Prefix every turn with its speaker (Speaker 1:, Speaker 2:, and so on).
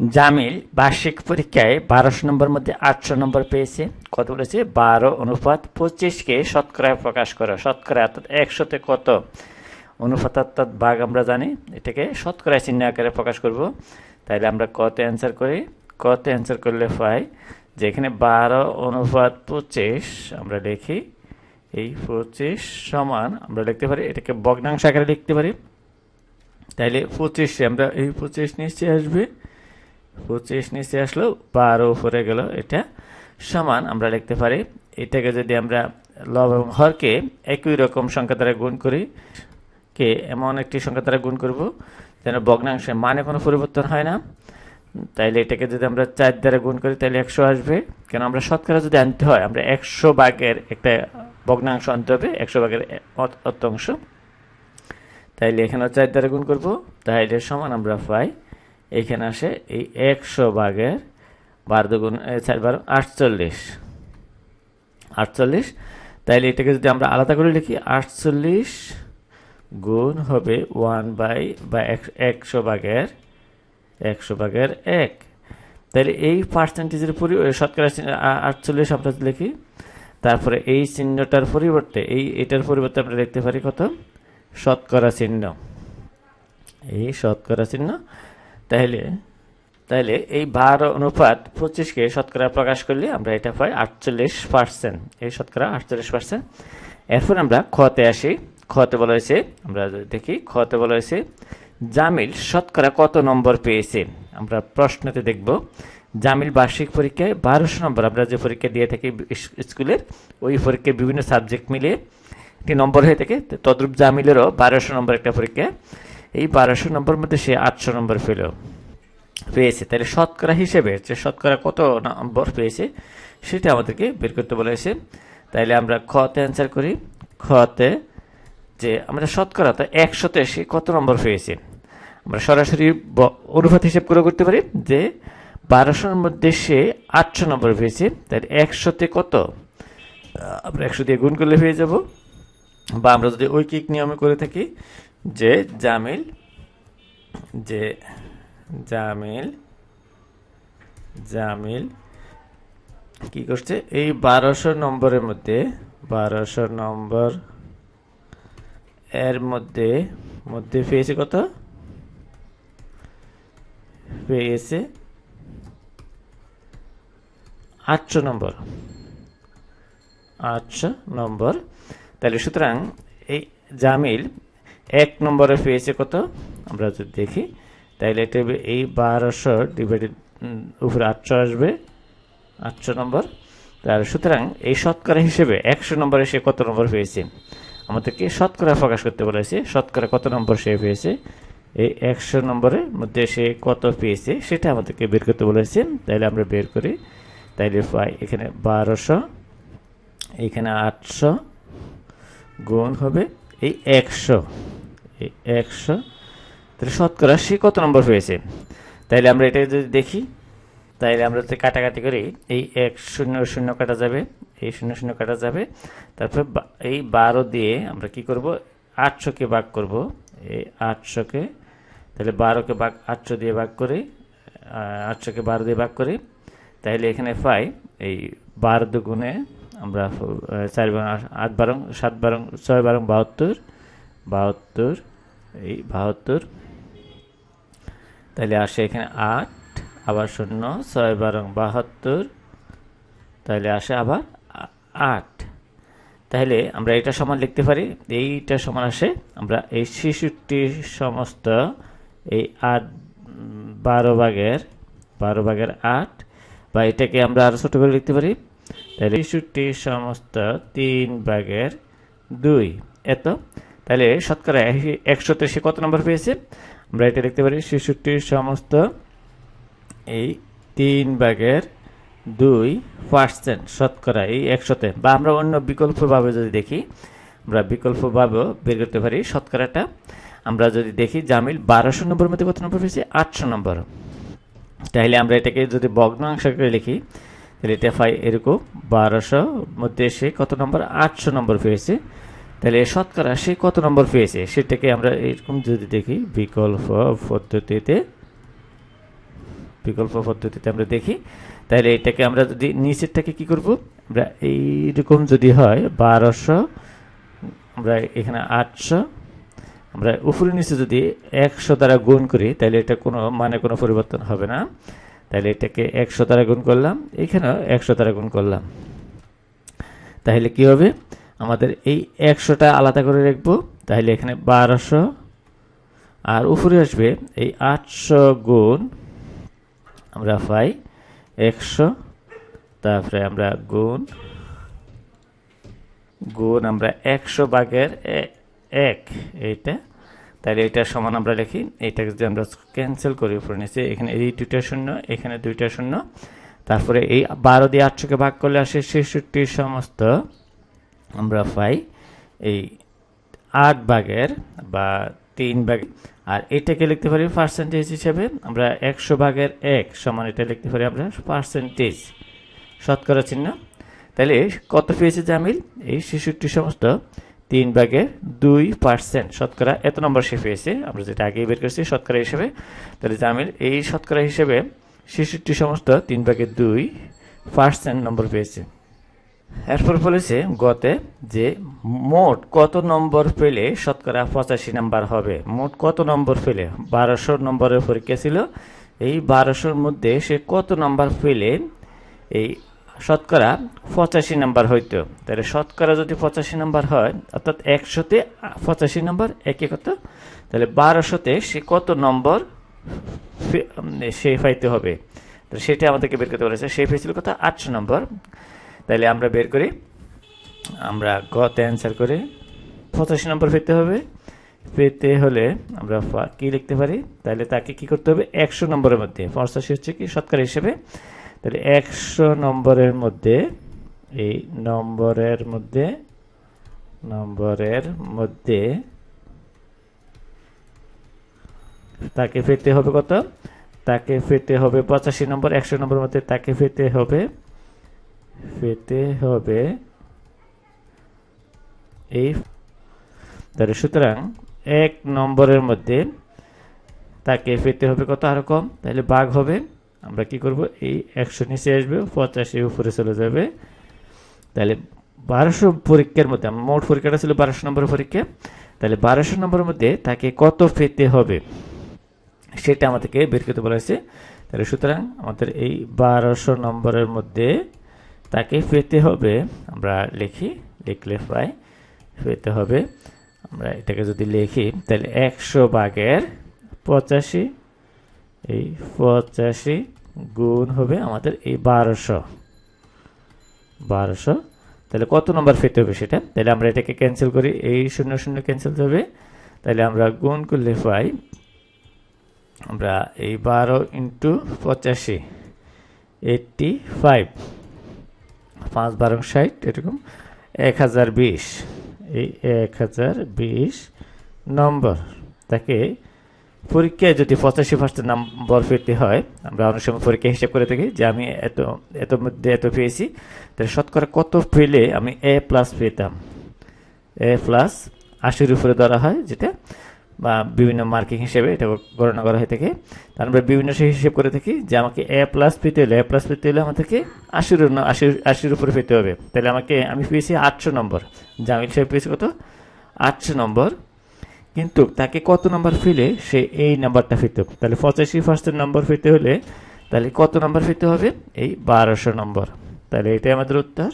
Speaker 1: জামিল বার্ষিক পরীক্ষায় বারোশো নম্বর মধ্যে আটশো নম্বর পেয়েছে। কত বলেছে? বারো অনুপাত পঁচিশকে শতকরায় প্রকাশ করো। শতকরা অর্থাৎ একশোতে কত? অনুপাত অর্থাৎ ভাগ আমরা জানি। এটাকে শতকরায় চিহ্ন আকারে প্রকাশ করব। তাইলে আমরা কতে অ্যান্সার করি। কতে অ্যান্সার করলে পাই যে এখানে বারো অনুপাত পঁচিশ আমরা লিখি। এই পঁচিশ সমান আমরা লিখতে পারি, এটাকে ভগ্নাংশ আকারে লিখতে পারি। তাইলে পঁচিশে আমরা এই পঁচিশ নিচে আসবে। পঁচিশ নিচে আসলো বারো উপরে গেল এটা সমান আমরা লিখতে পারি। এটাকে যদি আমরা লব এবং হরকে একই রকম সংখ্যা দ্বারা গুণ করি, কে এমন একটি সংখ্যা দ্বারা গুণ করব যেন ভগ্নাংশের মানে কোনো পরিবর্তন হয় না। তাইলে এটাকে যদি আমরা চার দ্বারা গুণ করি তাহলে একশো আসবে। কেন আমরা শতকরা যদি আনতে হয়, আমরা একশো ভাগের একটা ভগ্নাংশ আনতে হবে, একশো ভাগের অ- অর্থাংশ তাইলে এখানে চার দ্বারা গুণ করব, তাইলে সমান আমরা পাই এখানে আসে এই একশো ভাগের বারো দুগুণ চার বারো আটচল্লিশ। আটচল্লিশ, তাইলে এটাকে যদি আমরা আলাদা করে লিখি, আটচল্লিশ গুণ হবে ওয়ান বাই, বা এক- একশো ভাগের একশো ভাগের এক। তাহলে এই পার্সেন্টেজের পরি শতকরা আটচল্লিশ আমরা লিখি, তারপরে এই চিহ্নটার পরিবর্তে, এই, এটার পরিবর্তে আমরা দেখতে পারি কত? শতকরা চিহ্ন। এই শতকরা চিহ্ন তাহলে তাহলে এই বারো অনুপাত পঁচিশকে শতকরা প্রকাশ করলে আমরা এটা পাই আটচল্লিশ পার্সেন্ট এই শতকরা আটচল্লিশ পার্সেন্ট এরপর আমরা খতে আসি। খতে বলা হয়েছে, আমরা দেখি খতে বলা হয়েছে, জামিল শতকরা কত নম্বর পেয়েছে? আমরা প্রশ্নতে দেখব। জামিল বার্ষিক পরীক্ষায় বারোশো নম্বর। আমরা যে পরীক্ষা দিয়ে থাকি স্কুলের, ওই পরীক্ষায় বিভিন্ন সাবজেক্ট মিলিয়ে একটি নম্বর হয়ে থাকে। তদ্রূপ জামিলেরও বারোশো নম্বর একটা পরীক্ষা। এই বারোশো নম্বর মধ্যে সে আটশো নম্বর পেল। পেয়েছে। তাহলে শতকরা হিসেবে যে শতকরা কত নম্বর পেয়েছে, সেটা আমাদেরকে বের করতে বলা হয়েছে। তাইলে আমরা খতে অ্যান্সার করি। খতে যে আমরা শতকরা, তো একশোতে সে কত নম্বর পেয়েছে? আমরা সরাসরি অনুপাত হিসেব করে করতে পারি যে বারোশোর মধ্যে সে আটশো নম্বর পেয়েছে। তাহলে একশোতে কত? আমরা একশো দিয়ে গুণ করলে পেয়ে যাব। বা আমরা যদি ঐকিক নিয়মে করে থাকি যে জামিল যে জামিল জামিল কি করছে? এই বারোশো নম্বরের মধ্যে, বারোশো নম্বর এর মধ্যে মধ্যে পেয়েছে কত? পেয়েছে আটশো নম্বর। আটশো নম্বর। তাহলে সুতরাং এই জামিল এক নম্বরে পেয়েছে কত? আমরা যদি দেখি তাহলে এটা এই বারোশো ডিভাইডেড উপরে আটশো আসবে, আটশো নম্বর। তার সুতরাং এই শতকরা হিসেবে একশো নম্বরে সে কত নম্বর পেয়েছে? আমাদেরকে শতকরা প্রকাশ করতে বলেছে, শতকরা কত নম্বর সে পেয়েছে? এই একশো নম্বরের মধ্যে সে কত পেয়েছে সেটা আমাদেরকে বের করতে বলেছে, তাইলে আমরা বের করি। তাইলে পাই এখানে বারোশো, এখানে আটশো গুণ হবে এই একশো। একশো। তাহলে শতকরা সে কত নম্বর পেয়েছে তাইলে আমরা এটা যদি দেখি, তাইলে আমরা যদি কাটাকাটি করি, এই এক শূন্য শূন্য কাটা যাবে, এই শূন্য শূন্য কাটা যাবে, তারপর এই বারো দিয়ে আমরা কি করব? আটশোকে ভাগ করব, এই আটশোকে, তাহলে বারোকে ভাগ, আটশো দিয়ে ভাগ করি আটশোকে বারো দিয়ে ভাগ করি তাহলে এখানে পাই, এই বারো দুগুণে আমরা চার বারং আট বারং, সাত বারং, ছয় বারং বাহাত্তর বাহাত্তর এই বাহাত্তর। তাহলে আসে এখানে আট, আবার শূন্য, ছয় বারং বাহাত্তর। তাহলে আসে আবার আট তাহলে আমরা এটা সমান লিখতে পারি, এইটা সমান আসে, আমরা এই শিশুটি সমস্ত এই আট বারো ভাগের বারো ভাগের আট, বা এটাকে আমরা আরও ছোট করে লিখতে পারি। তাহলে শিশুটি সমস্ত তিন ভাগের দুই, এত। তাহলে শতকরা একশোতে সে কত নম্বর পেয়েছে? আমরা এটা দেখতে পারি শিশুটির সমস্ত এই তিন ভাগের দুই পার্সেন্ট শতকরা এই একশোতে। বা আমরা অন্য বিকল্পভাবে যদি দেখি, আমরা বিকল্পভাবেও বের করতে পারি শতকরাটা। আমরা যদি দেখি, জামিল বারোশো নম্বর মধ্যে কত নম্বর পেয়েছে? আটশো নম্বর। তাহলে আমরা এটাকে যদি ভগ্নাংশ করে লিখি, তাহলে এটা পাই এরকম বারোশো মধ্যে সে কত নম্বর? আটশো নম্বর পেয়েছে। তাহলে শতকরা সে কত নম্বর পেয়েছে? সেটাকে আমরা এরকম যদি দেখি, বিকল্প পদ্ধতিতে বিকল্প পদ্ধতিতে আমরা দেখি, তাহলে এটাকে আমরা যদি নিচেরটাকে কি করব? আমরা এইরকম যদি হয়, বারোশো, আমরা এখানে আটশো, আমরা উপরে নিচে যদি একশো দ্বারা গুণ করি, তাহলে এটা কোনো মানে কোনো পরিবর্তন হবে না। তাহলে এটাকে একশো দ্বারা গুণ করলাম, এখানেও একশো দ্বারা গুণ করলাম। তাহলে কি হবে? আমাদের এই একশোটা আলাদা করে রাখব। তাহলে এখানে বারোশো। আর উপরে আসবে এই আটশো গুণ আমরা পাই একশো। তারপরে আমরা গুণ গুণ আমরা একশো বাঘের এক এইটা। তাহলে এটা সমান আমরা লিখি, এইটাকে যদি আমরা ক্যান্সেল করি, উপরে নিচে, এখানে এই দুইটা শূন্য, এখানে দুইটা শূন্য। তারপরে এই বারো দিয়ে আটশোকে ভাগ করলে আসে ছেষট্টির সমস্ত। আমরা পাই এই আট ভাগের বা তিন ভাগ আর এটাকে লিখতে পারি পার্সেন্টেজ হিসেবে। আমরা একশো ভাগের এক সমান এটা লিখতে পারি আমরা পার্সেন্টেজ শতকরা চিহ্ন। তাহলে কত পেয়েছে জামিল? এই শিশুটি সমস্ত তিন ভাগের দুই পার্সেন্ট শতকরা এত নম্বর সে পেয়েছে। আমরা যেটা আগেই বের করেছি, শতকরা হিসেবে। তাহলে জামিল, এই শতকরা হিসেবে শিশুটি সমস্ত তিন ভাগের দুই পার্সেন্ট নম্বর পেয়েছে। এরপর বলেছে, গতে যে মোট কত নম্বর পেলে শতকরা পঁচাশি নাম্বার হবে? মোট কত নম্বর পেলে? বারোশো নম্বরের পরীক্ষা ছিল। এই বারোশোর মধ্যে সে কত নম্বর পেলে এই শতকরা পঁচাশি নাম্বার হইতো? তাহলে শতকরা যদি পঁচাশি নাম্বার হয়, অর্থাৎ একশোতে পঁচাশি নাম্বার একে কত? তাহলে বারোশোতে সে কত নম্বর সে পাইতে হবে? সেটা আমাদেরকে বের করতে বলেছে। সে পেয়েছিল কত? আটশো নম্বর। তাহলে আমরা বের করি। আমরা গতে অ্যান্সার করে পঁচাশি নম্বর পেতে হবে। পেতে হলে আমরা কি লিখতে পারি? তাহলে তাকে কি করতে হবে? একশো নম্বরের মধ্যে। পঁচাশি হচ্ছে কি? শতকরা হিসেবে। তাহলে একশো নম্বরের মধ্যে, এই নম্বরের মধ্যে নম্বরের মধ্যে তাকে পেতে হবে কত? তাকে পেতে হবে পঁচাশি নম্বর। একশো নম্বরের মধ্যে তাকে পেতে হবে পেতে হবে। এই তাহলে সুতরাং এক নম্বরের মধ্যে তাকে পেতে হবে কত আরও কম? তাহলে বাঘ হবে। আমরা কি করব? এই একশো নিচে আসবে, পঁচাশি উপরে চলে যাবে। তাহলে বারোশো পরীক্ষার মধ্যে মোট পরীক্ষাটা ছিল বারোশো নম্বরের পরীক্ষা। তাহলে বারোশো নম্বরের মধ্যে তাকে কত পেতে হবে? সেটা আমাদেরকে বের করতে বলা হয়েছে। তাহলে সুতরাং আমাদের এই বারোশো নম্বরের মধ্যে তাকে পেতে হবে। আমরা লিখি, লিখলে প্রায় পেতে হবে। আমরা এটাকে যদি লিখি, তাহলে একশো ভাগের পঁচাশি, এই পঁচাশি গুণ হবে আমাদের এই বারোশো। বারোশো। তাহলে কত নম্বর পেতে হবে সেটা? তাহলে আমরা এটাকে ক্যান্সেল করি, এই শূন্য শূন্য ক্যান্সেল হবে। তাহলে আমরা গুণ করলে পাই, আমরা এই বারো ইন্টু পঁচাশি, এইটটি ফাইভ। পাঁচ বারো ষাট, এরকম। এক হাজার বিশ। এই এক হাজার বিশ নম্বর। তাকে পরীক্ষায় যদি পঁচাশি পার্সেন্ট নম্বর পেতে হয়, আমরা অনেক সময় পরীক্ষা হিসাব করে থাকি যে আমি এত এত মধ্যে এত পেয়েছি। তাহলে শতকরা কত পেলে আমি এ প্লাস পেতাম? এ প্লাস আশির উপরে ধরা হয়, যেটা বা বিভিন্ন মার্কিং হিসেবে এটা গণনা করা হয়ে থাকে তারপরে বিভিন্ন সেই হিসেব করে থাকি যে আমাকে এ প্লাস পেতে হলে এ প্লাস পেতে হলে আমাদেরকে আশির আশির আশির উপরে পেতে হবে। তাহলে আমাকে, আমি পেয়েছি আটশো নম্বর। জামিল সাহেব পেয়েছি কত? আটশো নম্বর। কিন্তু তাকে কত নম্বর ফেলে সে এই নাম্বারটা পেতে? তাহলে পঁচাশি ফার্স্টের নম্বর পেতে হলে তাহলে কত নম্বর পেতে হবে? এই বারোশো নম্বর। তাহলে এটাই আমাদের উত্তর।